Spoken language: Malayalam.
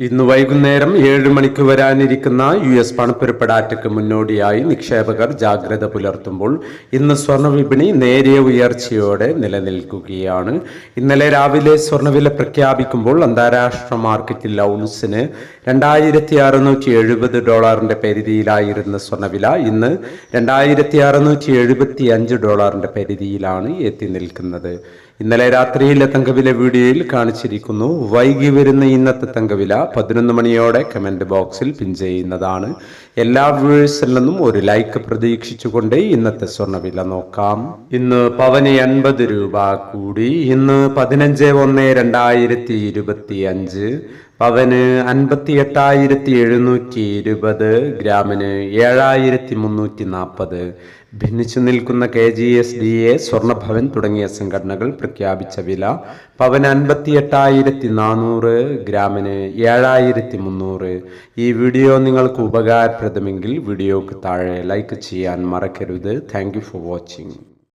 ഇന്ന് വൈകുന്നേരം ഏഴ് മണിക്ക് വരാനിരിക്കുന്ന യു എസ് പണപ്പെരുപ്പടാറ്റയ്ക്ക് മുന്നോടിയായി നിക്ഷേപകർ ജാഗ്രത പുലർത്തുമ്പോൾ ഇന്ന് സ്വർണവിപണി നേരിയ ഉയർച്ചയോടെ നിലനിൽക്കുകയാണ്. ഇന്നലെ രാവിലെ സ്വർണവില പ്രഖ്യാപിക്കുമ്പോൾ അന്താരാഷ്ട്ര മാർക്കറ്റിൽ ഔൺസിന് രണ്ടായിരത്തി അറുന്നൂറ്റി എഴുപത് ഡോളറിന്റെ പരിധിയിലായിരുന്ന സ്വർണവില ഇന്ന് രണ്ടായിരത്തി അറുന്നൂറ്റി എഴുപത്തി അഞ്ച് ഡോളറിന്റെ പരിധിയിലാണ് എത്തി നിൽക്കുന്നത്. ഇന്നലെ രാത്രിയിലെ തങ്കവില വീഡിയോയിൽ കാണിച്ചിരിക്കുന്നു. വൈകി വരുന്ന ഇന്നത്തെ തങ്കവില പതിനൊന്ന് മണിയോടെ കമന്റ് ബോക്സിൽ പിൻ ചെയ്യുന്നതാണ്. എല്ലാ വ്യൂവേഴ്സിൽ നിന്നും ഒരു ലൈക്ക് പ്രതീക്ഷിച്ചുകൊണ്ട് ഇന്നത്തെ സ്വർണവില നോക്കാം. ഇന്ന് പവന് എൺപത് രൂപ കൂടി. ഇന്ന് പതിനഞ്ച് ഒന്ന് രണ്ടായിരത്തി ഇരുപത്തി അഞ്ച് പവന് അൻപത്തി എട്ടായിരത്തി എഴുന്നൂറ്റി ഇരുപത് ഗ്രാമിന് ഏഴായിരത്തി മുന്നൂറ്റി നാൽപ്പത് ഭിന്നിച്ചു നിൽക്കുന്ന K G S D A Swarnabhavan തുടങ്ങിയ സംഘടനകൾ പ്രഖ്യാപിച്ച വില പവന് അൻപത്തി എട്ടായിരത്തി നാനൂറ് ഗ്രാമിന് ഏഴായിരത്തി മുന്നൂറ് ഈ വീഡിയോ നിങ്ങൾക്ക് ഉപകാരപ്രദമെങ്കിൽ വീഡിയോക്ക് താഴെ ലൈക്ക് ചെയ്യാൻ മറക്കരുത്. Thank for watching.